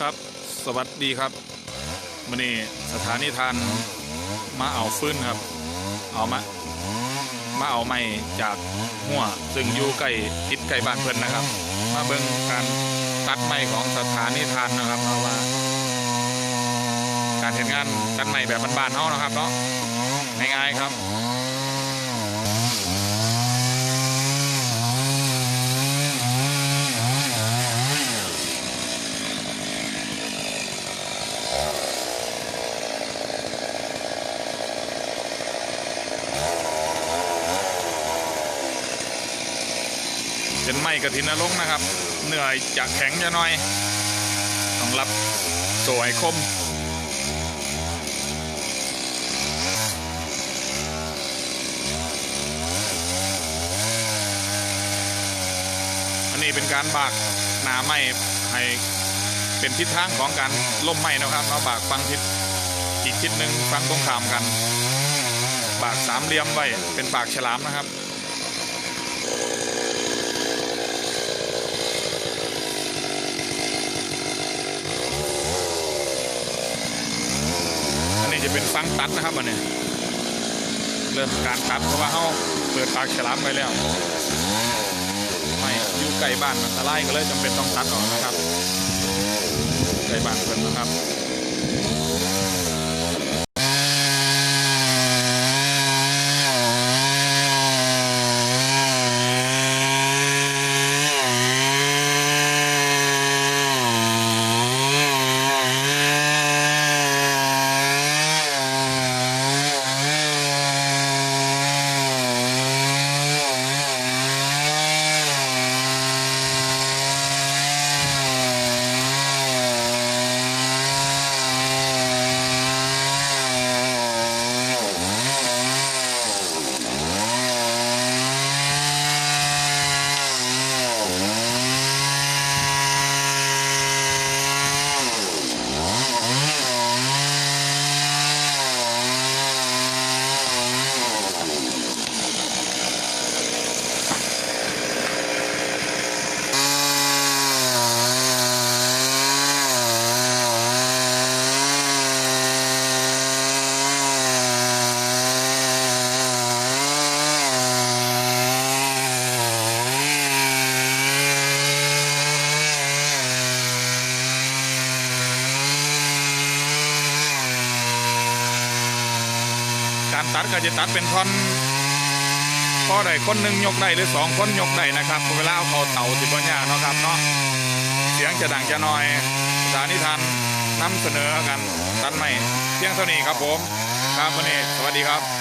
ครับ สวัสดีครับวันนี้สถานีทานมาเอาฟื้นครับ เอามา มาเอาไม้จากหัวซึ่งอยู่ใกล้ติดใกล้บ้านเพิ่นนะครับ มาเบิ่งการตัดไม้ของสถานีทานนะครับเพราะว่า การเห็นงานตัดไม้แบบบ้านๆเฮานะครับเนาะง่ายๆครับ เป็นไม้กระถินนรกนะครับ เหนื่อยจะแข็งจะน้อย ต้องรับสวยคมอันนี้เป็นการบากหนาไม้ให้เป็นทิศทางของการล่มไม้นะครับเราบากฟังทิศอีกทิศหนึ่งฟังตรงขามกัน บากสามเหลี่ยมไว้เป็นปากฉลามนะครับ นี้จะเป็นฟังตัดนะครับอันนี้เริ่มการตัดเพราะว่าเขาเปิดปากฉลามไปแล้ว ไม่อยู่ไก่บ้านมันตรายก็เลยจำเป็นต้องตัดออกนะครับไก่บ้านเพิ่นนะครับ การตัดก็จะตัดเป็นท่อนพอได้คนหนึ่งยกได้หรือสองคนยกได้นะครับเวลาเอาเขาเต่าสิบปันยากนะครับเนาะเสียงจะดังจะน้อยสถานีทานนำเสนอกันตัดใหม่เพียงเท่านี้ครับผม ครับวันนี้สวัสดีครับ